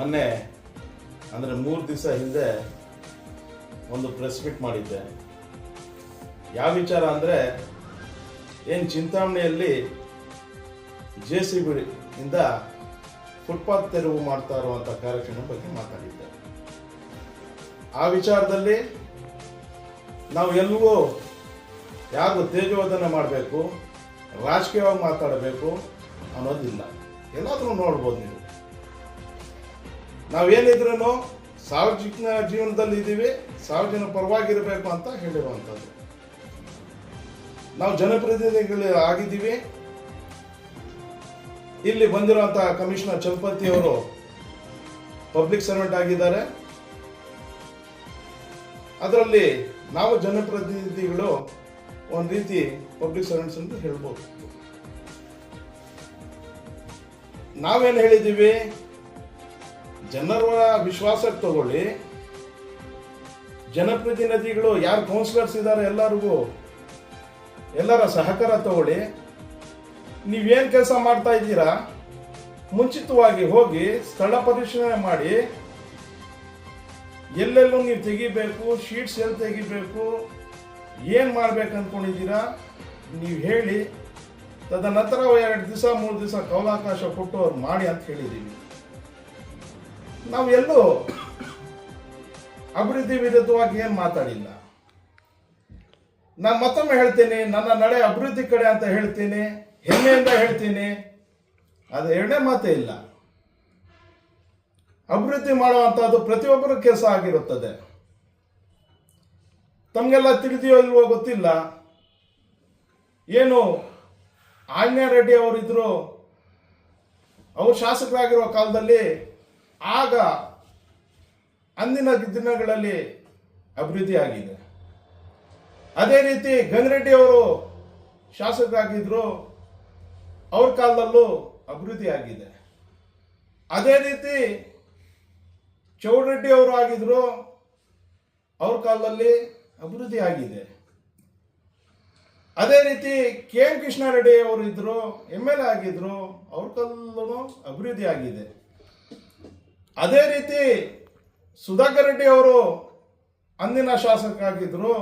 ಮೊನ್ನೆ, ಅಂದರೆ ಮೂರು ದಿವಸ ಹಿಂದೆ ಒಂದು ಪ್ರೆಸ್ ಮೀಟ್ ಮಾಡಿದ್ದೆ. ಯಾವ ವಿಚಾರ ಅಂದರೆ, ಏನು ಚಿಂತಾಮಣಿಯಲ್ಲಿ ಜೆ ಸಿ ಬಿ ಇಂದ ಫುಟ್ಪಾತ್ ತೆರವು ಮಾಡ್ತಾ ಇರುವಂಥ ಕಾರ್ಯಕ್ರಮ ಬಗ್ಗೆ ಮಾತಾಡಿದ್ದೆ. ಆ ವಿಚಾರದಲ್ಲಿ ನಾವು ಎಲ್ಲವೂ ಯಾರು ತೇಜೋಧನೆ ಮಾಡಬೇಕು, ರಾಜಕೀಯವಾಗಿ ಮಾತಾಡಬೇಕು ಅನ್ನೋದಿಲ್ಲ. ಎಲ್ಲಾದರೂ ನೋಡ್ಬೋದು ನೀವು. ನಾವೇನಿದ್ರೂ ಸಾರ್ವಜನಿಕ ಜೀವನದಲ್ಲಿ ಇದ್ದೀವಿ, ಸಾರ್ವಜನಿಕ ಪರವಾಗಿರಬೇಕು ಅಂತ ಹೇಳಿರುವಂಥದ್ದು. ನಾವು ಜನಪ್ರತಿನಿಧಿಗಳು ಆಗಿದ್ದೀವಿ. ಇಲ್ಲಿ ಬಂದಿರುವಂಥ ಕಮಿಷನರ್ ಚಲಪತಿ ಅವರು ಪಬ್ಲಿಕ್ ಸರ್ವೆಂಟ್ ಆಗಿದ್ದಾರೆ. ಅದರಲ್ಲಿ ನಾವು ಜನಪ್ರತಿನಿಧಿಗಳು ಒಂದು ರೀತಿ ಪಬ್ಲಿಕ್ ಸರ್ವೆಂಟ್ಸ್ ಅಂತ ಹೇಳ್ಬೋದು. ನಾವೇನು ಹೇಳಿದ್ದೀವಿ? ಜನರ ವಿಶ್ವಾಸಕ್ಕೆ ತಗೊಳ್ಳಿ. ಜನಪ್ರತಿನಿಧಿಗಳು ಯಾರು ಕೌನ್ಸಿಲರ್ಸ್ ಇದ್ದಾರೆ ಎಲ್ಲರಿಗೂ, ಎಲ್ಲರ ಸಹಕಾರ ತಗೊಳ್ಳಿ. ನೀವೇನು ಕೆಲಸ ಮಾಡ್ತಾ ಇದ್ದೀರಾ, ಮುಂಚಿತವಾಗಿ ಹೋಗಿ ಸ್ಥಳ ಪರಿಶೀಲನೆ ಮಾಡಿ. ಎಲ್ಲೆಲ್ಲೂ ನೀವು ತೆಗಿಬೇಕು ಶೀಟ್ಸ್ ಎಲ್ಲಿ ತೆಗಿಬೇಕು, ಏನು ಮಾಡ್ಬೇಕು ಅಂದ್ಕೊಂಡಿದ್ದೀರಾ ನೀವು ಹೇಳಿ. ತದನಂತರ ಎರಡು ದಿವಸ, ಮೂರು ದಿವಸ ಕೌಲಾವಕಾಶ ಕೊಟ್ಟು ಅವ್ರು ಮಾಡಿ ಅಂತ ಹೇಳಿದ್ದೀವಿ ನಾವು ಎಲ್ಲೂ ಅಭಿವೃದ್ಧಿ ವಿರುದ್ಧವಾಗಿ ಏನು ಮಾತಾಡಿಲ್ಲ. ನಾನು ಮತ್ತೊಮ್ಮೆ ಹೇಳ್ತೀನಿ, ನನ್ನ ನಡೆ ಅಭಿವೃದ್ಧಿ ಕಡೆ ಅಂತ ಹೇಳ್ತೀನಿ, ಹೆಮ್ಮೆಯಿಂದ ಹೇಳ್ತೀನಿ ಅದು ಎರಡನೇ ಮಾತೇ ಇಲ್ಲ. ಅಭಿವೃದ್ಧಿ ಮಾಡುವಂಥದ್ದು ಪ್ರತಿಯೊಬ್ಬರ ಕೆಲಸ ಆಗಿರುತ್ತದೆ. ತಮಗೆಲ್ಲ ತಿಳಿದಿಯೋ ಇಲ್ವೋ ಗೊತ್ತಿಲ್ಲ. ಏನು ಆಜ್ಞಾ ರೆಡ್ಡಿ ಅವರಿದ್ರು, ಅವರು ಶಾಸಕರಾಗಿರುವ ಕಾಲದಲ್ಲಿ ಆಗ ಅಂದಿನ ದಿನಗಳಲ್ಲಿ ಅಭಿವೃದ್ಧಿ ಆಗಿದೆ ಅದೇ ರೀತಿ ಗಂಗರೆಡ್ಡಿ ಅವರು ಶಾಸಕರಾಗಿದ್ರು, ಅವ್ರ ಕಾಲದಲ್ಲೂ ಅಭಿವೃದ್ಧಿ ಆಗಿದೆ ಅದೇ ರೀತಿ ಚೌಡರೆಡ್ಡಿ ಅವರು ಆಗಿದ್ರು, ಅವ್ರ ಕಾಲದಲ್ಲಿ ಅಭಿವೃದ್ಧಿ ಆಗಿದೆ ಅದೇ ರೀತಿ ಕೆ ಎಂ ಕೃಷ್ಣಾರೆಡ್ಡಿ ಅವರು ಇದ್ರು ಎಂ ಎಲ್ ಎ ಆಗಿದ್ರು, ಅವ್ರ ಕಾಲದಲ್ಲೂ ಅಭಿವೃದ್ಧಿ ಆಗಿದೆ ಅದೇ ರೀತಿ ಸುಧಾಕರ್ ರೆಡ್ಡಿ ಅವರು ಅಂದಿನ ಶಾಸಕರಾಗಿದ್ದರು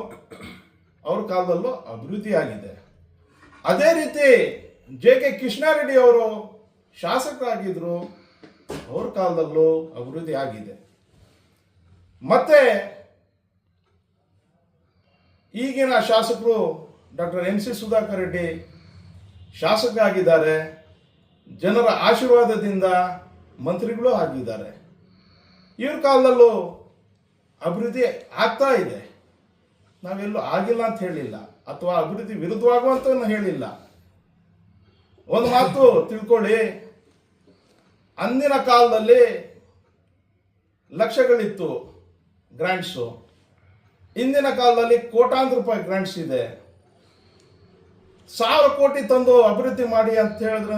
ಅವ್ರ ಕಾಲದಲ್ಲೂ ಅಭಿವೃದ್ಧಿ ಆಗಿದೆ ಅದೇ ರೀತಿ ಜೆ ಕೆ ಕೃಷ್ಣಾರೆಡ್ಡಿ ಅವರು ಶಾಸಕರಾಗಿದ್ದರು ಅವ್ರ ಕಾಲದಲ್ಲೂ ಅಭಿವೃದ್ಧಿ ಆಗಿದೆ ಮತ್ತೆ ಈಗಿನ ಶಾಸಕರು doctor N C Sudhakar Reddy ಶಾಸಕ ಆಗಿದ್ದಾರೆ ಜನರ ಆಶೀರ್ವಾದದಿಂದ ಮಂತ್ರಿಗಳು ಆಗಿದ್ದಾರೆ. ಇವ್ರ ಕಾಲದಲ್ಲೂ ಅಭಿವೃದ್ಧಿ ಆಗ್ತಾ ಇದೆ. ನಾವೆಲ್ಲೂ ಆಗಿಲ್ಲ ಅಂತ ಹೇಳಿಲ್ಲ. ಅಥವಾ ಅಭಿವೃದ್ಧಿ ವಿರುದ್ಧವಾಗುವಂತ ಹೇಳಿಲ್ಲ. ಒಂದು ಮಾತು ತಿಳ್ಕೊಳ್ಳಿ. ಅಂದಿನ ಕಾಲದಲ್ಲಿ ಲಕ್ಷಗಳಿತ್ತು ಗ್ರಾಂಟ್ಸು ಇಂದಿನ ಕಾಲದಲ್ಲಿ ಕೋಟಾಂತರ ರೂಪಾಯಿ ಗ್ರಾಂಟ್ಸ್ ಇದೆ. ಸಾವಿರ ಕೋಟಿ ತಂದು ಅಭಿವೃದ್ಧಿ ಮಾಡಿ ಅಂತ ಹೇಳಿದ್ರೂ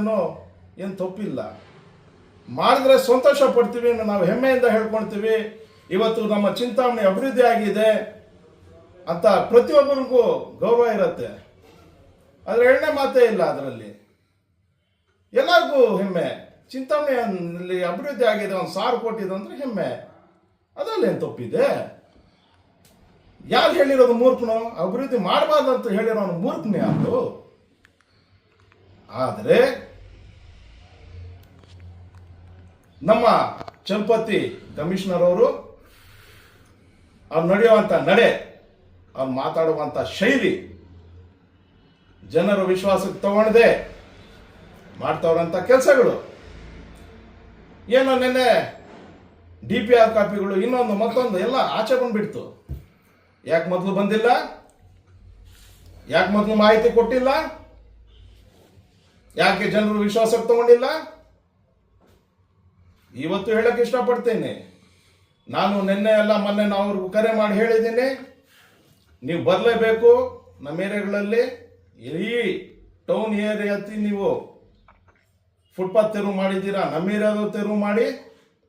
ಏನು ತಪ್ಪಿಲ್ಲ. ಮಾಡಿದ್ರೆ ಸಂತೋಷ ಪಡ್ತೀವಿ ನಾವು ಹೆಮ್ಮೆಯಿಂದ ಹೇಳ್ಕೊಳ್ತೀವಿ. ಇವತ್ತು ನಮ್ಮ ಚಿಂತಾಮಣಿ ಅಭಿವೃದ್ಧಿ ಆಗಿದೆ ಅಂತ ಪ್ರತಿಯೊಬ್ಬರಿಗೂ ಗೌರವ ಇರುತ್ತೆ. ಆದರೆ ಎಣ್ಣೆ ಮಾತೇ ಇಲ್ಲ ಅದರಲ್ಲಿ. ಎಲ್ಲರಿಗೂ ಹೆಮ್ಮೆ. ಚಿಂತಾಮಣಿಯಲ್ಲಿ ಅಭಿವೃದ್ಧಿ ಆಗಿದೆ, ಒಂದು ಸಾವಿರ ಕೋಟಿ ಅಂದರೆ ಹೆಮ್ಮೆ. ಅದರಲ್ಲಿ ಏನು ತಪ್ಪಿದೆ? ಯಾರು ಹೇಳಿರೋದು ಮೂರ್ಖನು? ಅಭಿವೃದ್ಧಿ ಮಾಡಬಾರ್ದು ಅಂತ ಹೇಳಿರೋನು ಮೂರ್ಖನೇ ಅದು ಆದರೆ ನಮ್ಮ ಚಂಪತಿ ಕಮಿಷನರ್ ಅವರು ಅವ್ರು ನಡೆಯುವಂಥ ನಡೆ, ಅವ್ರು ಮಾತಾಡುವಂಥ ಶೈಲಿ ಜನರ ವಿಶ್ವಾಸಕ್ಕೆ ತಗೊಂಡದೆ. ಮಾಡ್ತವ್ರಂಥ ಕೆಲಸಗಳು. ಏನೋ ನೆನ್ನೆ ಡಿ ಪಿ ಆರ್ ಕಾಪಿಗಳು ಇನ್ನೊಂದು ಮತ್ತೊಂದು ಎಲ್ಲ ಆಚೆ ಬಂದ್ಬಿಡ್ತು. ಯಾಕೆ ಮೊದಲು ಬಂದಿಲ್ಲ? ಯಾಕೆ ಮೊದಲು ಮಾಹಿತಿ ಕೊಟ್ಟಿಲ್ಲ? ಯಾಕೆ ಜನರು ವಿಶ್ವಾಸಕ್ಕೆ ತಗೊಂಡಿಲ್ಲ? ಇವತ್ತು ಹೇಳಕ್ಕೆ ಇಷ್ಟಪಡ್ತೇನೆ. ನಾನು ನಿನ್ನೆ ಎಲ್ಲ ಮೊನ್ನೆ ನಾವು ಅವ್ರಿಗೂ ಕರೆ ಮಾಡಿ ಹೇಳಿದ್ದೀನಿ. ನೀವು ಬರಲೇಬೇಕು ನಮ್ಮ ಏರಿಯಾಗಳಲ್ಲಿ. ಇಡೀ ಟೌನ್ ಏರಿಯಾತಿ ನೀವು ಫುಟ್ಪಾತ್ ತೆರವು ಮಾಡಿದ್ದೀರಾ? ನಮ್ಮ ಏರಿಯಾದ ತೆರವು ಮಾಡಿ,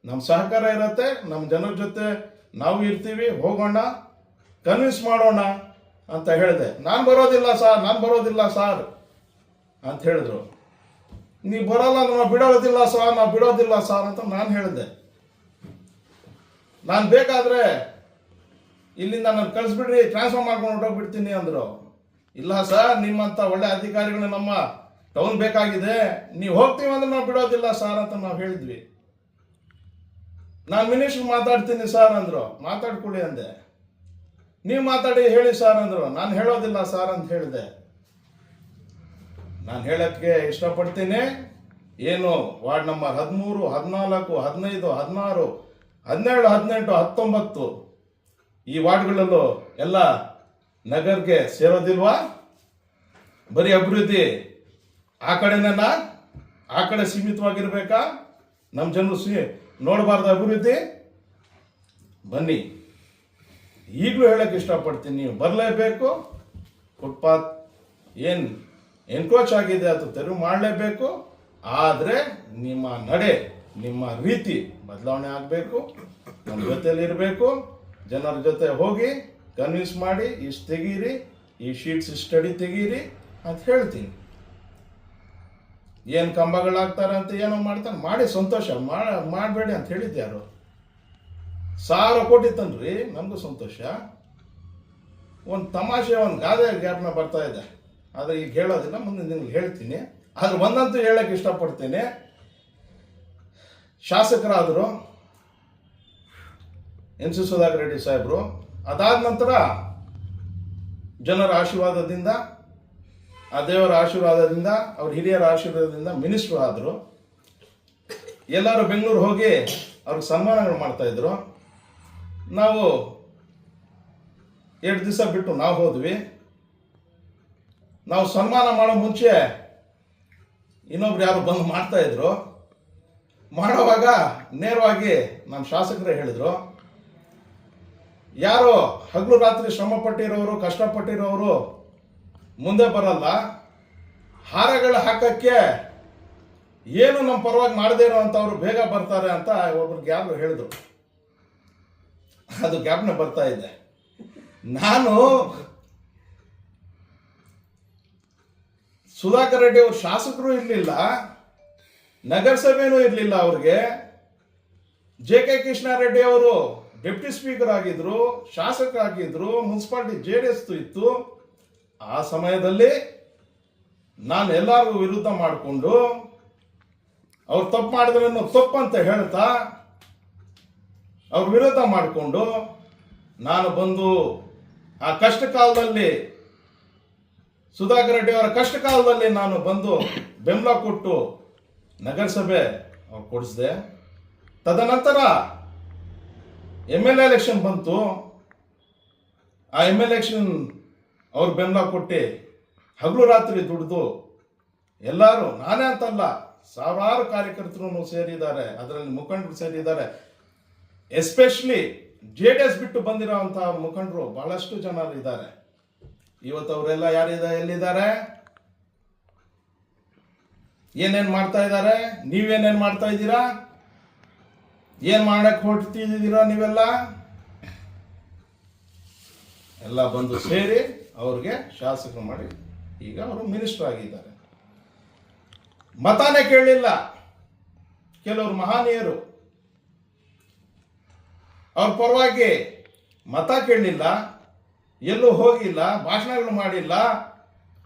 ನಮ್ಮ ಸಹಕಾರ ಇರುತ್ತೆ, ನಮ್ಮ ಜನರ ಜೊತೆ ನಾವು ಇರ್ತೀವಿ, ಹೋಗೋಣ ಕನ್ವಿನ್ಸ್ ಮಾಡೋಣ ಅಂತ ಹೇಳಿದೆ. ನಾನು ಬರೋದಿಲ್ಲ ಸಾರ್ ನಾನು ಬರೋದಿಲ್ಲ ಸಾರ್ ಅಂತ ಹೇಳಿದ್ರು. ನೀವು ಬರಲ್ಲ ನಾವು ಬಿಡೋದಿಲ್ಲ ಸಾರ್ ನಾವು ಬಿಡೋದಿಲ್ಲ ಸಾರ್ ಅಂತ ನಾನು ಹೇಳಿದೆ. ನಾನು ಬೇಕಾದ್ರೆ ಇಲ್ಲಿಂದ ನಾನು ಕಳಿಸ್ಬಿಡ್ರಿ ಟ್ರಾನ್ಸ್ಫರ್ ಮಾಡ್ಕೊಂಡು ಹೊರಟೋಗ್ಬಿಡ್ತೀನಿ ಅಂದರು. ಇಲ್ಲ ಸರ್ ನಿಮ್ಮಂಥ ಒಳ್ಳೆ ಅಧಿಕಾರಿಗಳು ನಮ್ಮ ಟೌನ್ ಬೇಕಾಗಿದೆ. ನೀವು ಹೋಗ್ತೀವಿ ಅಂದ್ರೆ ನಾವು ಬಿಡೋದಿಲ್ಲ ಸರ್ ಅಂತ ನಾವು ಹೇಳಿದ್ವಿ. ನಾನು ಮಿನಿಸ್ಟ್ರ್ ಮಾತಾಡ್ತೀನಿ ಸರ್ ಅಂದರು. ಮಾತಾಡ್ಕೊಳ್ಳಿ ಅಂದೆ. ನೀವು ಮಾತಾಡಿ ಹೇಳಿ ಸರ್ ಅಂದರು. ನಾನು ಹೇಳೋದಿಲ್ಲ ಸರ್ ಅಂತ ಹೇಳಿದೆ. ನಾನು ಹೇಳಕ್ಕೆ ಇಷ್ಟಪಡ್ತೀನಿ. ಏನು ವಾರ್ಡ್ ನಂಬರ್ ಹದಿಮೂರು, ಹದಿನಾಲ್ಕು, ಹದಿನೈದು, ಹದಿನಾರು ಹದಿನೇಳು ಹದಿನೆಂಟು, ಹತ್ತೊಂಬತ್ತು ಈ ವಾರ್ಡ್ಗಳಲ್ಲೂ ಎಲ್ಲ ನಗರ್ಗೆ ಸೇರೋದಿಲ್ವಾ? ಬರೀ ಅಭಿವೃದ್ಧಿ ಆ ಕಡೆನೇನ ಆ ಕಡೆ ಸೀಮಿತವಾಗಿರ್ಬೇಕಾ? ನಮ್ಮ ಜನರು ಸಿ ನೋಡಬಾರ್ದು ಅಭಿವೃದ್ಧಿ. ಬನ್ನಿ. ಈಗಲೂ ಹೇಳಕ್ಕೆ ಇಷ್ಟಪಡ್ತೀನಿ. ನೀವು ಬರಲೇಬೇಕು. ಫುಟ್ಪಾತ್ ಏನು ಎನ್ಕ್ರೋಚ್ ಆಗಿದೆ ಅದು ತೆರವು ಮಾಡಲೇಬೇಕು. ಆದರೆ ನಿಮ್ಮ ನಡೆ, ನಿಮ್ಮ ರೀತಿ ಬದಲಾವಣೆ ಆಗಬೇಕು. ನಮ್ಮ ಜೊತೆಯಲ್ಲಿ ಇರಬೇಕು. ಜನರ ಜೊತೆ ಹೋಗಿ ಕನ್ವಿನ್ಸ್ ಮಾಡಿ, ಇಷ್ಟು ತೆಗೀರಿ, ಈ ಶೀಟ್ಸ್ ಸ್ಟಡಿ ತೆಗೀರಿ ಅಂತ ಹೇಳ್ತೀನಿ. ಏನು ಕಂಬಗಳಾಗ್ತಾರೆ ಅಂತ ಏನೋ ಮಾಡ್ತಾರೆ. ಮಾಡಿ ಸಂತೋಷ ಮಾಡಬೇಡಿ ಅಂತ ಹೇಳಿದ್ದು ಯಾರು? ಸಾವಿರ ಕೋಟಿ ತನ್ರಿ ನಮಗೂ ಸಂತೋಷ. ಒಂದು ತಮಾಷೆ, ಒಂದು ಗಾದೆ ಜ್ಞಾಪನ ಬರ್ತಾ ಇದೆ. ಆದರೆ ಈಗ ಹೇಳೋದಿಲ್ಲ ಮುಂದೆ ನಿಮ್ಗೆ ಹೇಳ್ತೀನಿ. ಆದ್ರೆ ಒಂದಂತೂ ಹೇಳಕ್ಕೆ ಇಷ್ಟಪಡ್ತೇನೆ. ಶಾಸಕರಾದರು ಎನ್ ಸಿ ಸುಧಾಕರ್ ರೆಡ್ಡಿ ಸಾಹೇಬರು, ಅದಾದ ನಂತರ ಜನರ ಆಶೀರ್ವಾದದಿಂದ, ಆ ದೇವರ ಆಶೀರ್ವಾದದಿಂದ, ಅವ್ರ ಹಿರಿಯರ ಆಶೀರ್ವಾದದಿಂದ ಮಿನಿಸ್ಟ್ರು ಆದರು. ಎಲ್ಲರೂ ಬೆಂಗಳೂರು ಹೋಗಿ ಅವ್ರಿಗೆ ಸನ್ಮಾನಗಳು ಮಾಡ್ತಾ ಇದ್ರು. ನಾವು ಎರಡು ದಿವಸ ಬಿಟ್ಟು ನಾವು ಹೋದ್ವಿ. ನಾವು ಸನ್ಮಾನ ಮಾಡೋ ಮುಂಚೆ ಇನ್ನೊಬ್ರು ಯಾರು ಬಂದು ಮಾಡ್ತಾ ಇದ್ರು. ಮಾಡೋವಾಗ ನೇರವಾಗಿ ನಮ್ಮ ಶಾಸಕರೇ ಹೇಳಿದ್ರು. ಯಾರು ಹಗಲು ರಾತ್ರಿ ಶ್ರಮ ಪಟ್ಟಿರೋರು ಕಷ್ಟಪಟ್ಟಿರೋರು ಮುಂದೆ ಬರಲ್ಲ. ಹಾರಗಳು ಹಾಕಕ್ಕೆ ಏನು ನಮ್ಮ ಪರವಾಗಿ ಮಾಡದೇ ಅವರು ಬೇಗ ಬರ್ತಾರೆ ಅಂತ ಒಬ್ರು ಗ್ಯಾಬ್ ಹೇಳಿದ್ರು. ಅದು ಜ್ಞಾಪನ ಬರ್ತಾ ಇದೆ. ನಾನು ಸುಧಾಕರ್ ರೆಡ್ಡಿ ಅವರು ಶಾಸಕರು ಇರಲಿಲ್ಲ, ನಗರಸಭೆನೂ ಇರಲಿಲ್ಲ ಅವ್ರಿಗೆ. ಜೆ ಕೆ ಕೃಷ್ಣಾರೆಡ್ಡಿ ಅವರು ಡೆಪ್ಟಿ ಸ್ಪೀಕರ್ ಆಗಿದ್ರು ಶಾಸಕರಾಗಿದ್ರು ಮುನ್ಸಿಪಾಲಿಟಿ ಜೆ ಡಿ ಎಸ್ ಇತ್ತು. ಆ ಸಮಯದಲ್ಲಿ ನಾನು ಎಲ್ಲರಿಗೂ ವಿರುದ್ಧ ಮಾಡಿಕೊಂಡು ಅವ್ರು ತಪ್ಪು ಮಾಡಿದ್ರೆ ತಪ್ಪು ಅಂತ ಹೇಳ್ತಾ ಅವ್ರ ವಿರೋಧ ಮಾಡಿಕೊಂಡು ನಾನು ಬಂದು ಆ ಕಷ್ಟ ಕಾಲದಲ್ಲಿ ಸುಧಾಕರ್ ರೆಡ್ಡಿ ಅವರ ಕಷ್ಟ ಕಾಲದಲ್ಲಿ ನಾನು ಬಂದು ಬೆಂಬಲ ಕೊಟ್ಟು ನಗರಸಭೆ ಕೊಡಿಸಿದೆ. ತದನಂತರ ಎಂ ಎಲ್ ಎಲೆಕ್ಷನ್ ಬಂತು. ಆ ಎಂ ಎಲ್ ಎಲೆಕ್ಷನ್ ಅವ್ರು ಬೆಂಬಲ ಕೊಟ್ಟು ಹಗಲು ರಾತ್ರಿ ದುಡಿದು ಎಲ್ಲರೂ, ನಾನೇ ಅಂತಲ್ಲ, ಸಾವಿರಾರು ಕಾರ್ಯಕರ್ತರು ಸೇರಿದ್ದಾರೆ, ಅದರಲ್ಲಿ ಮುಖಂಡರು ಸೇರಿದ್ದಾರೆ. ಎಸ್ಪೆಷಲಿ ಜೆ ಡಿ ಎಸ್ ಬಿಟ್ಟು ಬಂದಿರೋಂತಹ ಮುಖಂಡರು ಬಹಳಷ್ಟು ಜನರು ಇದ್ದಾರೆ ಇವತ್ತು ಅವರೆಲ್ಲ ಯಾರಿದ, ಎಲ್ಲಿದ್ದಾರೆ? ಏನೇನ್ ಮಾಡ್ತಾ ಇದ್ದಾರೆ? ನೀವೇನೇನ್ ಮಾಡ್ತಾ ಇದ್ದೀರಾ? ಏನ್ ಮಾಡಕ್ ಹೊರಟಿದ್ದೀರಾ ನೀವೆಲ್ಲ? ಎಲ್ಲ ಬಂದು ಸೇರಿ ಅವ್ರಿಗೆ ಶಾಸಕರು ಮಾಡಿ ಈಗ ಅವರು ಮಿನಿಸ್ಟರ್ ಆಗಿದ್ದಾರೆ. ಮತಾನೇ ಕೇಳಲಿಲ್ಲ. ಕೆಲವರು ಮಹಾನೀಯರು. ಅವ್ರ ಪರವಾಗಿ ಮತ ಕೇಳಲಿಲ್ಲ. ಎಲ್ಲೂ ಹೋಗಿಲ್ಲ, ಭಾಷಣಗಳು ಮಾಡಿಲ್ಲ,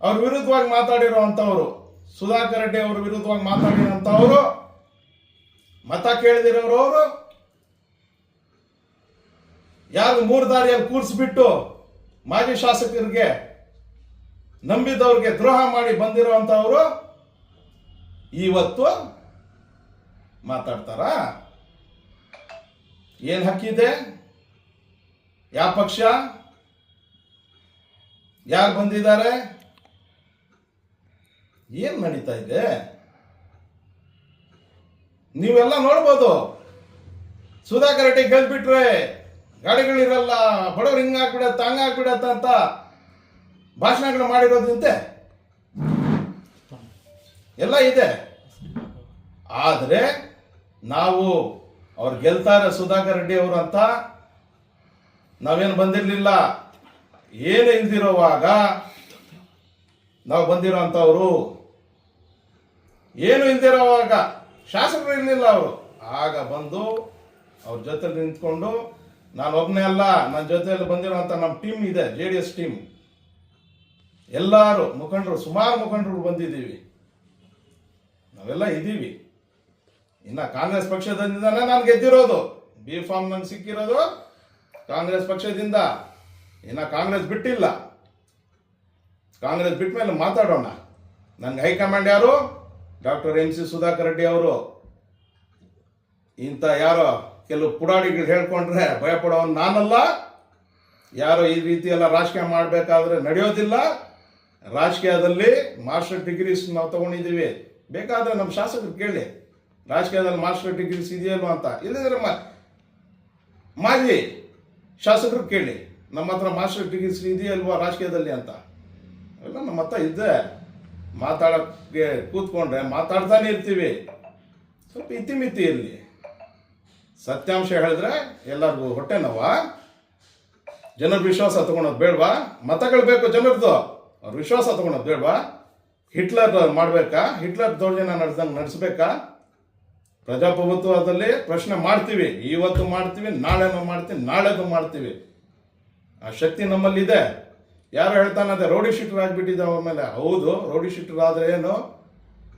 ಅವ್ರ ವಿರುದ್ಧವಾಗಿ ಮಾತಾಡಿರೋವಂಥವ್ರು, ಸುಧಾಕರ್ ರೆಡ್ಡಿ ಅವ್ರ ವಿರುದ್ಧವಾಗಿ ಮಾತಾಡಿರೋಂಥವ್ರು ಮತ ಕೇಳದಿರೋರು ಅವರು. ಯಾರು ಮೂರು ದಾರಿಯಲ್ಲಿ ಕೂರಿಸ್ಬಿಟ್ಟು ಮಾಜಿ ಶಾಸಕರಿಗೆ ನಂಬಿದವ್ರಿಗೆ ದ್ರೋಹ ಮಾಡಿ ಬಂದಿರುವಂಥವ್ರು ಇವತ್ತು ಮಾತಾಡ್ತಾರ? ಏನ್ ಹಕ್ಕಿದೆ? ಯಾವ ಪಕ್ಷ? ಯಾರು ಬಂದಿದ್ದಾರೆ? ಏನ್ ನಡೀತಾ ಇದೆ? ನೀವೆಲ್ಲ ನೋಡ್ಬೋದು. ಸುಧಾಕರ್ ರೆಡ್ಡಿ ಗೆಲ್ಬಿಟ್ರೆ ಗಾಡಿಗಳಿರಲ್ಲ ಬಡವ್ರು ಹಿಂಗಾಗ್ಬಿಡತ್ತ ಹಂಗಾಗ್ಬಿಡತ್ತ ಅಂತ ಭಾಷಣಗಳು ಮಾಡಿರೋದಂತೆ ಎಲ್ಲ ಇದೆ. ಆದರೆ ನಾವು ಅವ್ರು ಗೆಲ್ತಾರೆ ಸುಧಾಕರ್ ರೆಡ್ಡಿ ಅವರು ಅಂತ ನಾವೇನು ಬಂದಿರಲಿಲ್ಲ. ಏನು ಇಲ್ದಿರೋವಾಗ ನಾವು ಬಂದಿರೋ ಏನು ಇಲ್ದಿರೋವಾಗ ಶಾಸಕರು ಇರಲಿಲ್ಲ ಅವರು. ಆಗ ಬಂದು ಅವ್ರ ಜೊತೆ ನಿಂತ್ಕೊಂಡು, ನಾನು ಒಬ್ಬನೇ ಅಲ್ಲ ನನ್ನ ಜೊತೆಯಲ್ಲಿ ಬಂದಿರುವಂಥ ನಮ್ಮ ಟೀಮ್ ಇದೆ, ಜೆ ಡಿ ಎಸ್ ಟೀಮ್. ಎಲ್ಲರೂ ಮುಖಂಡರು, ಸುಮಾರು ಮುಖಂಡರು ಬಂದಿದ್ದೀವಿ. ನಾವೆಲ್ಲ ಇದ್ದೀವಿ. ಇನ್ನ ಕಾಂಗ್ರೆಸ್ ಪಕ್ಷದಿಂದನೇ ನಾನು ಗೆದ್ದಿರೋದು. ಬಿ ಫಾರ್ಮ್ ನಂಗೆ ಸಿಕ್ಕಿರೋದು ಕಾಂಗ್ರೆಸ್ ಪಕ್ಷದಿಂದ. ಇನ್ನ ಕಾಂಗ್ರೆಸ್ ಬಿಟ್ಟಿಲ್ಲ. ಕಾಂಗ್ರೆಸ್ ಬಿಟ್ಟ ಮೇಲೆ ಮಾತಾಡೋಣ. ನಂಗೆ ಹೈಕಮಾಂಡ್ ಯಾರು? Doctor M C Sudhakar Reddy ಅವರು. ಇಂಥ ಯಾರೋ ಕೆಲವು ಪುಡಾಡಿಗಳು ಹೇಳ್ಕೊಂಡ್ರೆ ಭಯಪಡೋನು ನಾನಲ್ಲ. ಯಾರೋ ಈ ರೀತಿ ಎಲ್ಲ ರಾಜಕೀಯ ಮಾಡಬೇಕಾದ್ರೆ ನಡೆಯೋದಿಲ್ಲ. ರಾಜಕೀಯದಲ್ಲಿ ಮಾಸ್ಟರ್ ಡಿಗ್ರೀಸ್ ನಾವು ತಗೊಂಡಿದ್ದೀವಿ. ಬೇಕಾದ್ರೆ ನಮ್ಮ ಶಾಸಕರು ಕೇಳಿ. ರಾಜಕೀಯದಲ್ಲಿ ಮಾಸ್ಟರ್ ಡಿಗ್ರೀಸ್ ಇದೆಯಲ್ವ ಅಂತ. ಇಲ್ಲದ್ರೆ ಮಾಜಿ ಶಾಸಕರು ಕೇಳಿ. ನಮ್ಮ ಹತ್ರ ಮಾಸ್ಟರ್ ಡಿಗ್ರೀಸ್ ಇದೆಯಲ್ವಾ ರಾಜಕೀಯದಲ್ಲಿ ಅಂತ. ಎಲ್ಲ ನಮ್ಮ ಹತ್ರ ಇದ್ದೆ ಮಾತಾಡೋಕ್ಕೆ ಕೂತ್ಕೊಂಡ್ರೆ ಮಾತಾಡ್ತಾನೆ ಇರ್ತೀವಿ. ಸ್ವಲ್ಪ ಇತಿಮಿತಿ ಇರಲಿ ಸತ್ಯಾಂಶ ಹೇಳಿದ್ರೆ ಎಲ್ಲರಿಗೂ ಹೊಟ್ಟೆ ನೋವಾ. ಜನರ ವಿಶ್ವಾಸ ತಗೊಳೋದು ಬೇಡವಾ? ಮತಗಳು ಬೇಕು ಜನರದ್ದು. ಅವ್ರ ವಿಶ್ವಾಸ ತಗೊಳೋದು ಬೇಡವಾ? ಹಿಟ್ಲರ್ ಮಾಡಬೇಕಾ? ಹಿಟ್ಲರ್ ದೌರ್ಜನ್ಯ ನಡೆದಂಗೆ ನಡೆಸ್ಬೇಕಾ? ಪ್ರಜಾಪ್ರಭುತ್ವದಲ್ಲಿ ಪ್ರಶ್ನೆ ಮಾಡ್ತೀವಿ. ಇವತ್ತು ಮಾಡ್ತೀವಿ, ನಾಳೆನೂ ಮಾಡ್ತೀವಿ ನಾಳೆದು ಮಾಡ್ತೀವಿ. ಆ ಶಕ್ತಿ ನಮ್ಮಲ್ಲಿದೆ. ಯಾರು ಹೇಳ್ತಾನಂತೆ ರೌಡಿ ಶೀಟರ್ ಆಗ್ಬಿಟ್ಟಿದ್ದ ಅವ್ರ ಮೇಲೆ. ಹೌದು, ರೌಡಿ ಶೀಟರ್ ಆದ್ರೆ ಏನು?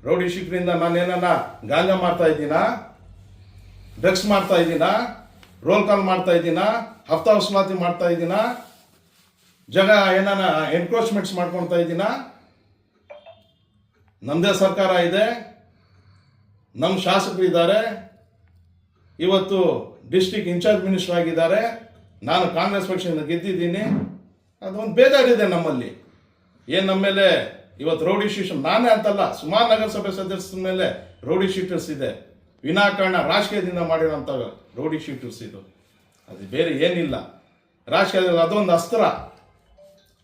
ರೌಡಿ ಶೀಟ್ರಿಂದ ನಾನೇನ ಗಾಂಜಾ ಮಾಡ್ತಾ ಇದ್ದೀನಾ? ಡ್ರಗ್ಸ್ ಮಾಡ್ತಾ ಇದ್ದೀನಾ? ರೋಲ್ ಕಾಲ್ ಮಾಡ್ತಾ ಇದ್ದೀನಾ? ಹಫ್ತಾ ವಸೂಲಾತಿ ಮಾಡ್ತಾ ಇದ್ದೀನಾ? ಜಗ ಏನಾನ ಎನ್ಕ್ರೋಚ್ಮೆಂಟ್ಸ್ ಮಾಡ್ಕೊಳ್ತಾ ಇದ್ದೀನಾ? ನಮ್ಮದೇ ಸರ್ಕಾರ ಇದೆ. ನಮ್ಮ ಶಾಸಕರು ಇದ್ದಾರೆ. ಇವತ್ತು ಡಿಸ್ಟಿಕ್ ಇನ್ಚಾರ್ಜ್ ಮಿನಿಸ್ಟರ್ ಆಗಿದ್ದಾರೆ. ನಾನು ಕಾಂಗ್ರೆಸ್ ಪಕ್ಷದಿಂದ ಗೆದ್ದಿದ್ದೀನಿ. ಅದೊಂದು ಬೇಜಾರಿದೆ ನಮ್ಮಲ್ಲಿ. ಏನು ನಮ್ಮ ಮೇಲೆ ಇವತ್ತು ರೌಡಿ ಶೀಟರ್ ನಾನೇ ಅಂತಲ್ಲ, ಸುಮಾರು ನಗರಸಭೆ ಸದಸ್ಯರ ಮೇಲೆ ರೌಡಿ ಶೀಟರ್ಸ್ ಇದೆ. ವಿನಾಕಾರಣ ರಾಜಕೀಯದಿಂದ ಮಾಡಿರೋಂಥ ರೌಡಿ ಶೀಟರ್ಸ್ ಇದು. ಅದು ಬೇರೆ ಏನಿಲ್ಲ. ರಾಜಕೀಯದಲ್ಲಿ ಅದೊಂದು ಅಸ್ತ್ರ.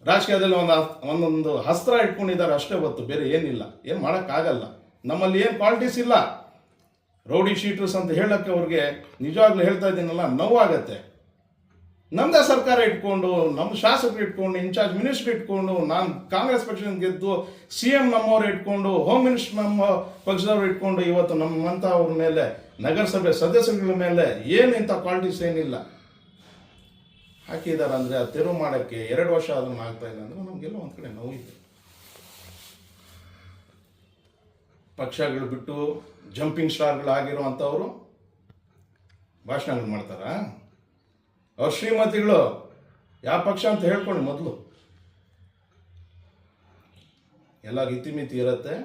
ರಾಜಕೀಯದಲ್ಲಿ ಒಂದು ಒಂದೊಂದು ಅಸ್ತ್ರ ಇಟ್ಕೊಂಡಿದ್ದಾರೆ ಅಷ್ಟೇ ಹೊತ್ತು, ಬೇರೆ ಏನಿಲ್ಲ. ಏನು ಮಾಡೋಕ್ಕಾಗಲ್ಲ. ನಮ್ಮಲ್ಲಿ ಏನು ಕ್ವಾಲಿಟೀಸ್ ಇಲ್ಲ. ರೌಡಿ ಶೀಟರ್ಸ್ ಅಂತ ಹೇಳೋಕ್ಕೆ ಅವ್ರಿಗೆ ನಿಜವಾಗ್ಲೂ ಹೇಳ್ತಾ ಇದ್ದೀನಲ್ಲ, ನೋವಾಗತ್ತೆ. ನಮ್ಮದೇ ಸರ್ಕಾರ ಇಟ್ಕೊಂಡು ನಮ್ಮ ಶಾಸಕರು ಇಟ್ಕೊಂಡು, ಇನ್ಚಾರ್ಜ್ ಮಿನಿಸ್ಟರ್ ಇಟ್ಕೊಂಡು, ನಾನು ಕಾಂಗ್ರೆಸ್ ಪಕ್ಷದಿಂದ ಗೆದ್ದು ಸಿ ಎಂ ನಮ್ಮವ್ರು ಇಟ್ಕೊಂಡು, ಹೋಮ್ ಮಿನಿಸ್ಟರ್ ನಮ್ಮ ಪಕ್ಷದವ್ರು ಇಟ್ಕೊಂಡು ಇವತ್ತು ನಮ್ಮಂಥ ಅವ್ರ ಮೇಲೆ, ನಗರಸಭೆ ಸದಸ್ಯರುಗಳ ಮೇಲೆ ಏನು ಇಂಥ ಕ್ವಾಲಿಟೀಸ್ ಏನಿಲ್ಲ. ಹಾಕಿದ್ದಾರೆ ಅಂದರೆ ಅದು ತೆರವು ಮಾಡೋಕ್ಕೆ ಎರಡು ವರ್ಷ ಅದನ್ನು ಆಗ್ತಾ ಇಲ್ಲ ಅಂದರೆ ನಮಗೆಲ್ಲ ಒಂದು ಕಡೆ ನೋವಿದೆ ಪಕ್ಷಗಳು ಬಿಟ್ಟು ಜಂಪಿಂಗ್ ಸ್ಟಾರ್ಗಳಾಗಿರುವಂಥವ್ರು ಭಾಷಣಗಳು ಮಾಡ್ತಾರಾ? ಅವ್ರ ಶ್ರೀಮತಿಗಳು, ಯಾವ ಪಕ್ಷ ಅಂತ ಹೇಳ್ಕೊಂಡು ಮೊದಲು. ಎಲ್ಲ ಇತಿಮಿತಿ ಇರುತ್ತೆ.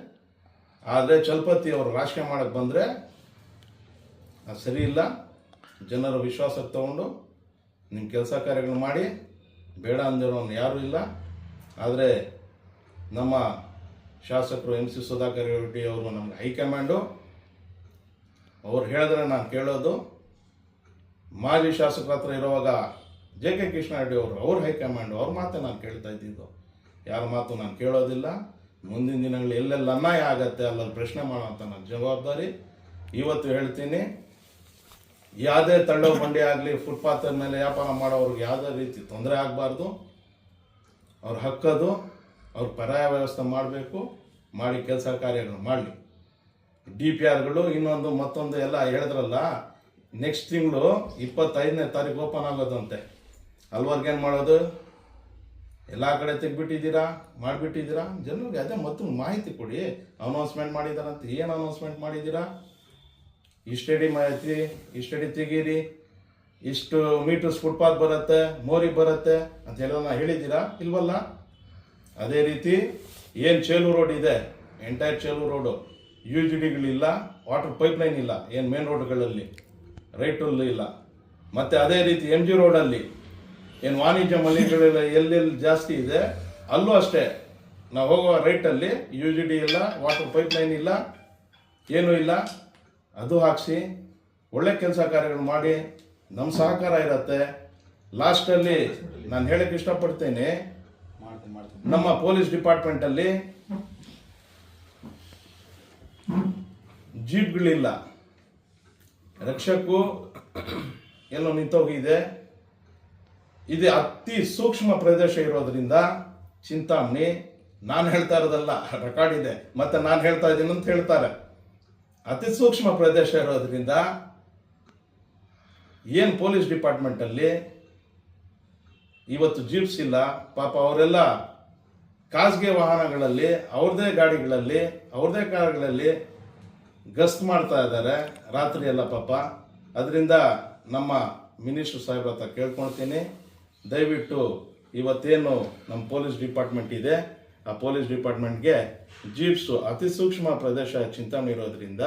ಆದರೆ ಚಲಪತಿ ಅವರು ರಾಜಕೀಯ ಮಾಡಕ್ಕೆ ಬಂದರೆ ಅದು ಸರಿ ಇಲ್ಲ. ಜನರ ವಿಶ್ವಾಸಕ್ಕೆ ತಗೊಂಡು ನಿಮ್ಮ ಕೆಲಸ ಕಾರ್ಯಗಳು ಮಾಡಿ. ಬೇಡ ಅಂದಿರೋನು ಯಾರೂ ಇಲ್ಲ. ಆದರೆ ನಮ್ಮ ಶಾಸಕರು ಎಂ ಸಿ ಸುಧಾಕರ್ ರೆಡ್ಡಿ ಅವರು ನಮ್ಗೆ ಹೈಕಮಾಂಡು ಅವ್ರು ಹೇಳಿದ್ರೆ ನಾನು ಕೇಳೋದು. ಮಾಜಿ ಶಾಸಕರ ಹತ್ರ ಇರುವಾಗ ಜೆ ಕೆ ಕೃಷ್ಣಾರೆಡ್ಡಿ ಅವರು, ಅವ್ರ ಹೈಕಮಾಂಡ್ ಅವ್ರ ಮಾತೇ ನಾನು ಕೇಳ್ತಾ ಇದ್ದಿದ್ದು. ಯಾರ ಮಾತು ನಾನು ಕೇಳೋದಿಲ್ಲ. ಮುಂದಿನ ದಿನಗಳು ಎಲ್ಲೆಲ್ಲಿ ಅನ್ಯಾಯ ಆಗತ್ತೆ ಅಲ್ಲಲ್ಲಿ ಪ್ರಶ್ನೆ ಮಾಡೋಂಥ ನನ್ನ ಜವಾಬ್ದಾರಿ. ಇವತ್ತು ಹೇಳ್ತೀನಿ, ಯಾವುದೇ ತಳ್ಳೋ ಬಂಡಿ ಆಗಲಿ ಫುಟ್ಪಾತ್ ಮೇಲೆ ವ್ಯಾಪಾರ ಮಾಡೋರಿಗೆ ಯಾವುದೇ ರೀತಿ ತೊಂದರೆ ಆಗಬಾರ್ದು. ಅವ್ರ ಹಕ್ಕದು, ಅವ್ರ ಪರ್ಯಾಯ ವ್ಯವಸ್ಥೆ ಮಾಡಬೇಕು, ಮಾಡಿ ಕೆಲಸ ಕಾರ್ಯಗಳು ಮಾಡಲಿ. ಡಿ ಪಿ ಆರ್ಗಳು ಇನ್ನೊಂದು ಮತ್ತೊಂದು ಎಲ್ಲ ಹೇಳಿದ್ರಲ್ಲ ನೆಕ್ಸ್ಟ್ ತಿಂಗಳು ಇಪ್ಪತ್ತೈದನೇ ತಾರೀಕು ಓಪನ್ ಆಗೋದಂತೆ ಅಲ್ವರ್ಗೆ ಏನು ಮಾಡೋದು? ಎಲ್ಲ ಕಡೆ ತೆಗ್ಬಿಟ್ಟಿದ್ದೀರಾ ಮಾಡಿಬಿಟ್ಟಿದ್ದೀರಾ? ಜನರಿಗೆ ಅದೇ ಮತ್ತು ಮಾಹಿತಿ ಕೊಡಿ. ಅನೌನ್ಸ್ಮೆಂಟ್ ಮಾಡಿದಾರಂತ. ಏನು ಅನೌನ್ಸ್ಮೆಂಟ್ ಮಾಡಿದ್ದೀರಾ? ಇಷ್ಟಡಿ ಮಾಹಿತಿ ಇಷ್ಟಡಿ ತೆಗೀರಿ. ಇಷ್ಟು ಮೀಟರ್ಸ್ ಫುಟ್ಪಾತ್ ಬರುತ್ತೆ ಮೋರಿ ಬರುತ್ತೆ ಅಂತ ನಾ ಹೇಳಿದ್ದೀರಾ? ಇಲ್ವಲ್ಲ? ಅದೇ ರೀತಿ ಏನು ಚೇಲು ರೋಡ್ ಇದೆ? Entire Chelu road. U G ಡಿಗಳಿಲ್ಲ water pipeline ಇಲ್ಲ. ಏನು ಮೇನ್ ರೋಡ್ಗಳಲ್ಲಿ ರೈಟಲ್ಲಿ ಇಲ್ಲ. ಮತ್ತು ಅದೇ ರೀತಿ ಎಂ ಜಿ ರೋಡಲ್ಲಿ ಏನು ವಾಣಿಜ್ಯ ಮಳಿಗೆಗಳೆಲ್ಲ ಎಲ್ಲೆಲ್ಲಿ ಜಾಸ್ತಿ ಇದೆ ಅಲ್ಲೂ ಅಷ್ಟೇ ನಾವು ಹೋಗುವ ರೈಟಲ್ಲಿ ಯು ಜಿ ಡಿ ಇಲ್ಲ ವಾಟರ್ ಪೈಪ್ ಲೈನ್ ಇಲ್ಲ ಏನೂ ಇಲ್ಲ. ಅದು ಹಾಕ್ಸಿ ಒಳ್ಳೆ ಕೆಲಸ ಕಾರ್ಯಗಳು ಮಾಡಿ ನಮ್ಮ ಸಹಕಾರ ಇರುತ್ತೆ. ಲಾಸ್ಟಲ್ಲಿ ನಾನು ಹೇಳಕ್ಕೆ ಇಷ್ಟಪಡ್ತೇನೆ ನಮ್ಮ ಪೊಲೀಸ್ ಡಿಪಾರ್ಟ್ಮೆಂಟಲ್ಲಿ ಜೀಪ್ಗಳಿಲ್ಲ. ರಕ್ಷಕು ಎಲ್ಲೋ ನಿಂತೋಗಿದೆ. ಇದು ಅತಿ ಸೂಕ್ಷ್ಮ ಪ್ರದೇಶ ಇರೋದ್ರಿಂದ ಚಿಂತಾಮಣಿ, ನಾನು ಹೇಳ್ತಾ ಇರೋದಲ್ಲ ರೆಕಾರ್ಡ್ ಇದೆ. ಮತ್ತೆ ನಾನು ಹೇಳ್ತಾ ಇದ್ದೀನಿ ಅಂತ ಹೇಳ್ತಾರೆ. ಅತಿ ಸೂಕ್ಷ್ಮ ಪ್ರದೇಶ ಇರೋದ್ರಿಂದ ಏನು ಪೊಲೀಸ್ ಡಿಪಾರ್ಟ್ಮೆಂಟಲ್ಲಿ ಇವತ್ತು ಜೀಪ್ಸ್ ಇಲ್ಲ. ಪಾಪ ಅವರೆಲ್ಲ ಖಾಸಗಿ ವಾಹನಗಳಲ್ಲಿ, ಅವ್ರದೇ ಗಾಡಿಗಳಲ್ಲಿ, ಅವ್ರದೇ ಕಾರ್ಗಳಲ್ಲಿ ಗಸ್ತ್ ಮಾಡ್ತಾ ಇದ್ದಾರೆ. ರಾತ್ರಿ ಎಲ್ಲ ಪಾಪ. ಅದರಿಂದ ನಮ್ಮ ಮಿನಿಸ್ಟರ್ ಸಾಹೇಬ್ರ ಹತ್ರ ಕೇಳ್ಕೊಳ್ತೀನಿ. ದಯವಿಟ್ಟು ಇವತ್ತೇನು ನಮ್ಮ ಪೊಲೀಸ್ ಡಿಪಾರ್ಟ್ಮೆಂಟ್ ಇದೆ, ಆ ಪೊಲೀಸ್ ಡಿಪಾರ್ಟ್ಮೆಂಟ್ಗೆ ಜೀಪ್ಸು ಅತಿ ಸೂಕ್ಷ್ಮ ಪ್ರದೇಶ ಚಿಂತನೆ ಇರೋದ್ರಿಂದ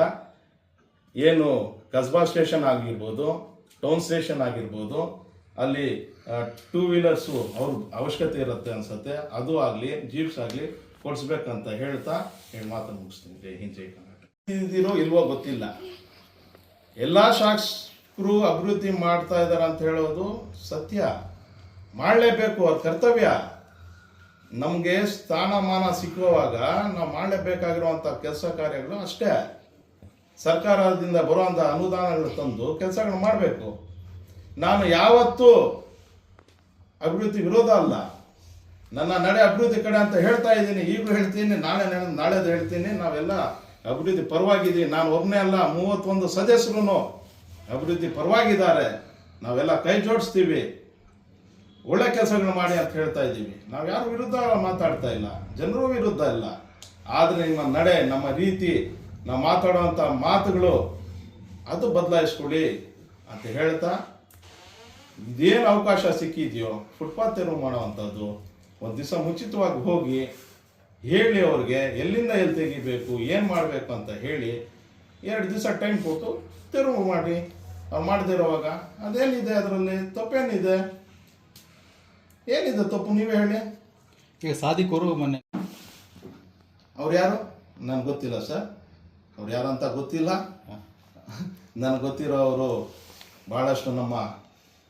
ಏನು ಕಸ್ಬಾ ಸ್ಟೇಷನ್ ಆಗಿರ್ಬೋದು, ಟೌನ್ ಸ್ಟೇಷನ್ ಆಗಿರ್ಬೋದು, ಅಲ್ಲಿ ಟೂ ವೀಲರ್ಸು ಅವ್ರ ಅವಶ್ಯಕತೆ ಇರುತ್ತೆ ಅನ್ಸುತ್ತೆ. ಅದು ಆಗಲಿ, ಜೀಪ್ಸ್ ಆಗಲಿ ಕೊಡಿಸ್ಬೇಕಂತ ಹೇಳ್ತಾ ಹೇಳಿ ಮಾತು ಮುಗಿಸ್ತೀನಿ. ಜೈ ಇದಿರೋ ಇಲ್ವೋ ಗೊತ್ತಿಲ್ಲ. ಎಲ್ಲ ಶಾಸಕರು ಅಭಿವೃದ್ಧಿ ಮಾಡ್ತಾ ಇದ್ದಾರೆ ಅಂತ ಹೇಳೋದು ಸತ್ಯ. ಮಾಡಲೇಬೇಕು, ಅದು ಕರ್ತವ್ಯ. ನಮಗೆ ಸ್ಥಾನಮಾನ ಸಿಕ್ಕುವಾಗ ನಾವು ಮಾಡಲೇಬೇಕಾಗಿರುವಂಥ ಕೆಲಸ ಕಾರ್ಯಗಳು ಅಷ್ಟೇ. ಸರ್ಕಾರದಿಂದ ಬರುವಂಥ ಅನುದಾನಗಳು ತಂದು ಕೆಲಸಗಳು ಮಾಡಬೇಕು. ನಾನು ಯಾವತ್ತೂ ಅಭಿವೃದ್ಧಿ ವಿರೋಧ ಅಲ್ಲ. ನನ್ನ ನಡೆ ಅಭಿವೃದ್ಧಿ ಕಡೆ ಅಂತ ಹೇಳ್ತಾ ಇದ್ದೀನಿ. ಈಗಲೂ ಹೇಳ್ತೀನಿ, ನಾಳೆ- ನಾಳೆದು ಹೇಳ್ತೀನಿ. ನಾವೆಲ್ಲ ಅಭಿವೃದ್ಧಿ ಪರವಾಗಿದ್ದೀವಿ ನಾನು ಒಬ್ಬನೇ ಅಲ್ಲ, ಮೂವತ್ತೊಂದು ಸದಸ್ಯರು ಅಭಿವೃದ್ಧಿ ಪರವಾಗಿದ್ದಾರೆ. ನಾವೆಲ್ಲ ಕೈ ಜೋಡಿಸ್ತೀವಿ. ಒಳ್ಳೆ ಕೆಲಸಗಳು ಮಾಡಿ ಅಂತ ಹೇಳ್ತಾ ಇದ್ದೀವಿ. ನಾವು ಯಾರು ವಿರುದ್ಧ ಮಾತಾಡ್ತಾ ಇಲ್ಲ. ಜನರ ವಿರುದ್ಧ ಇಲ್ಲ. ಆದರೆ ನಿಮ್ಮ ನಡೆ, ನಮ್ಮ ರೀತಿ, ನಾವು ಮಾತಾಡುವಂಥ ಮಾತುಗಳು ಅದು ಬದಲಾಯಿಸ್ಕೊಳ್ಳಿ ಅಂತ ಹೇಳ್ತಾ, ಇದೇನು ಅವಕಾಶ ಸಿಕ್ಕಿದೆಯೋ, ಫುಟ್ಪಾತ್ ತೆರವು ಮಾಡುವಂಥದ್ದು ಒಂದು ದಿವಸ ಮುಂಚಿತವಾಗಿ ಹೋಗಿ ಹೇಳಿ ಅವ್ರಿಗೆ ಎಲ್ಲಿಂದ ಎಲ್ಲಿ ತೆಗಿಬೇಕು ಏನು ಮಾಡಬೇಕು ಅಂತ ಹೇಳಿ ಎರಡು ದಿವಸ ಟೈಮ್ ಕೊಟ್ಟು ತಿರುವು ಮಾಡಿ. ಅವ್ರು ಮಾಡದಿರೋವಾಗ ಅದೇನಿದೆ ಅದರಲ್ಲಿ? ತಪ್ಪೇನಿದೆ? ಏನಿದೆ ತಪ್ಪು? ನೀವೇ ಹೇಳಿ. ಈಗ ಸಾದಿ ಕೊರು ಮೊನ್ನೆ. ಅವ್ರು ಯಾರು? ನನಗೆ ಗೊತ್ತಿಲ್ಲ ಸರ್. ಅವ್ರು ಯಾರು ಅಂತ ಗೊತ್ತಿಲ್ಲ. ನನಗೆ ಗೊತ್ತಿರೋ ಅವರು ಭಾಳಷ್ಟು ನಮ್ಮ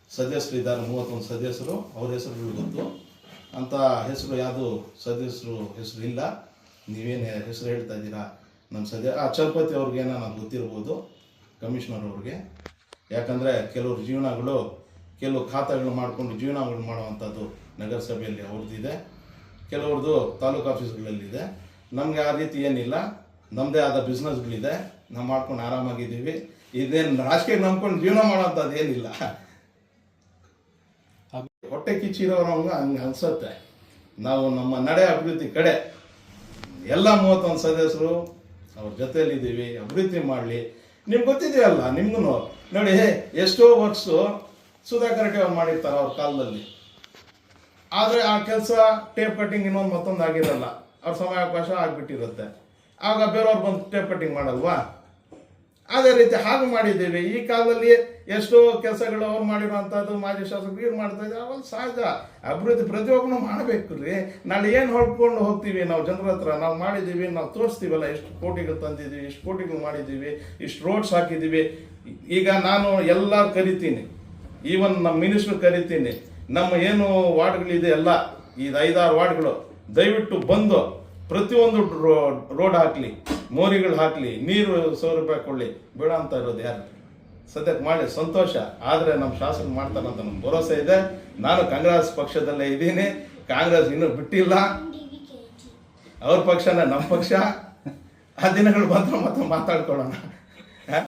ಸದಸ್ಯರು ಇದ್ದಾರೆ ಮೂವತ್ತೊಂದು ಸದಸ್ಯರು. ಅವ್ರ ಹೆಸರುಗಳು ಗೊತ್ತು. ಅಂತ ಹೆಸರು, ಯಾವುದು ಸದಸ್ಯರು ಹೆಸರು ಇಲ್ಲ. ನೀವೇನು ಹೆಸರು ಹೇಳ್ತಾ ಇದ್ದೀರಾ? ನಮ್ಮ ಸದ್ಯ, ಆ ಚಲಪತಿ ಅವ್ರಿಗೇನೋ ನಾನು ಗೊತ್ತಿರ್ಬೋದು, ಕಮಿಷನರ್ ಅವ್ರಿಗೆ. ಯಾಕಂದರೆ ಕೆಲವ್ರ ಜೀವನಗಳು, ಕೆಲವು ಖಾತೆಗಳು ಮಾಡಿಕೊಂಡು ಜೀವನಗಳು ಮಾಡುವಂಥದ್ದು ನಗರಸಭೆಯಲ್ಲಿ ಅವ್ರದ್ದಿದೆ. ಕೆಲವ್ರದ್ದು ತಾಲೂಕು ಆಫೀಸ್ಗಳಲ್ಲಿದೆ. ನಮಗೆ ಆ ರೀತಿ ಏನಿಲ್ಲ. ನಮ್ಮದೇ ಆದ ಬಿಸ್ನೆಸ್ಗಳಿದೆ ನಾವು ಮಾಡ್ಕೊಂಡು ಆರಾಮಾಗಿದ್ದೀವಿ. ಇದೇನು ರಾಜಕೀಯ ನಂಬ್ಕೊಂಡು ಜೀವನ ಮಾಡೋಂಥದ್ದು ಏನಿಲ್ಲ. ಹೊಟ್ಟೆ ಕಿಚ್ಚಿರೋರವಂಗ ಹಂಗೆ ಅನ್ಸುತ್ತೆ. ನಾವು ನಮ್ಮ ನಡೆ ಅಭಿವೃದ್ಧಿ ಕಡೆ ಎಲ್ಲ ಮೂವತ್ತೊಂದು ಸದಸ್ಯರು ಅವ್ರ ಜೊತೆಯಲ್ಲಿದ್ದೀವಿ, ಅಭಿವೃದ್ಧಿ ಮಾಡಲಿ. ನಿಮ್ಗೆ ಗೊತ್ತಿದೆಯಲ್ಲ ನಿಮ್ಗೂ ನೋಡಿ ಎಷ್ಟೋ ವರ್ಕ್ಸು ಸುಧಾಕರ್ ಅವ್ರು ಮಾಡಿರ್ತಾರೆ ಅವ್ರ ಕಾಲದಲ್ಲಿ. ಆದರೆ ಆ ಕೆಲಸ ಟೇಪ್ ಕಟ್ಟಿಂಗ್ ಇನ್ನೊಂದು ಮತ್ತೊಂದು ಆಗಿರಲ್ಲ. ಅವ್ರ ಸಮಯಾವಕಾಶ ಆಗಿಬಿಟ್ಟಿರುತ್ತೆ. ಆಗ ಬೇರೆಯವ್ರು ಬಂದು ಟೇಪ್ ಕಟ್ಟಿಂಗ್ ಮಾಡಲ್ವಾ? ಅದೇ ರೀತಿ ಹಾಗೆ ಮಾಡಿದ್ದೀವಿ. ಈ ಕಾಲದಲ್ಲಿ ಎಷ್ಟೋ ಕೆಲಸಗಳು ಅವ್ರು ಮಾಡಿರುವಂಥದ್ದು ಮಾಜಿ ಶಾಸಕರು ಏನು ಮಾಡ್ತಾ ಇದ್ದಾರೆ? ಅವಾಗ ಸಹಜ. ಅಭಿವೃದ್ಧಿ ಪ್ರತಿಯೊಬ್ಬನು ಮಾಡಬೇಕು ರೀ. ನಾಳೆ ಏನು ಹೊಡ್ಕೊಂಡು ಹೋಗ್ತೀವಿ? ನಾವು ಜನರ ಹತ್ರ ನಾವು ಮಾಡಿದ್ದೀವಿ, ನಾವು ತೋರಿಸ್ತೀವಲ್ಲ, ಎಷ್ಟು ಕೋಟಿಗಳು ತಂದಿದ್ದೀವಿ ಇಷ್ಟು ಕೋಟಿಗಳು ಮಾಡಿದ್ದೀವಿ, ಇಷ್ಟು ರೋಡ್ಸ್ ಹಾಕಿದ್ದೀವಿ. ಈಗ ನಾನು ಎಲ್ಲ ಕರಿತೀನಿ. ಈವನ್ ನಮ್ಮ ಮಿನಿಸ್ಟ್ರು ಕರಿತೀನಿ. ನಮ್ಮ ಏನು ವಾರ್ಡ್ಗಳಿದೆ ಎಲ್ಲ ಇದು ಐದಾರು ವಾರ್ಡ್ಗಳು, ದಯವಿಟ್ಟು ಬಂದು ಪ್ರತಿಯೊಂದು ರೋಡ್ ಹಾಕಲಿ, ಮೋರಿಗಳು ಹಾಕಲಿ, ನೀರು ಸೌಲಭ್ಯ ಕೊಡಲಿ. ಬೇಡ ಅಂತ ಇರೋದು ಯಾರು? ಸದ್ಯಕ್ಕೆ ಮಾಡಿ ಸಂತೋಷ. ಆದರೆ ನಮ್ಮ ಶಾಸಕರು ಮಾಡ್ತಾರಂತ ನಮ್ಗೆ ಭರವಸೆ ಇದೆ. ನಾನು ಕಾಂಗ್ರೆಸ್ ಪಕ್ಷದಲ್ಲೇ ಇದ್ದೀನಿ. ಕಾಂಗ್ರೆಸ್ ಇನ್ನೂ ಬಿಟ್ಟಿಲ್ಲ. ಅವ್ರ ಪಕ್ಷನ ನಮ್ಮ ಪಕ್ಷ. ಆ ದಿನಗಳು ಬಂದ್ರೆ ಮತ್ತೆ ಮಾತಾಡ್ಕೊಳ್ಳೋಣ.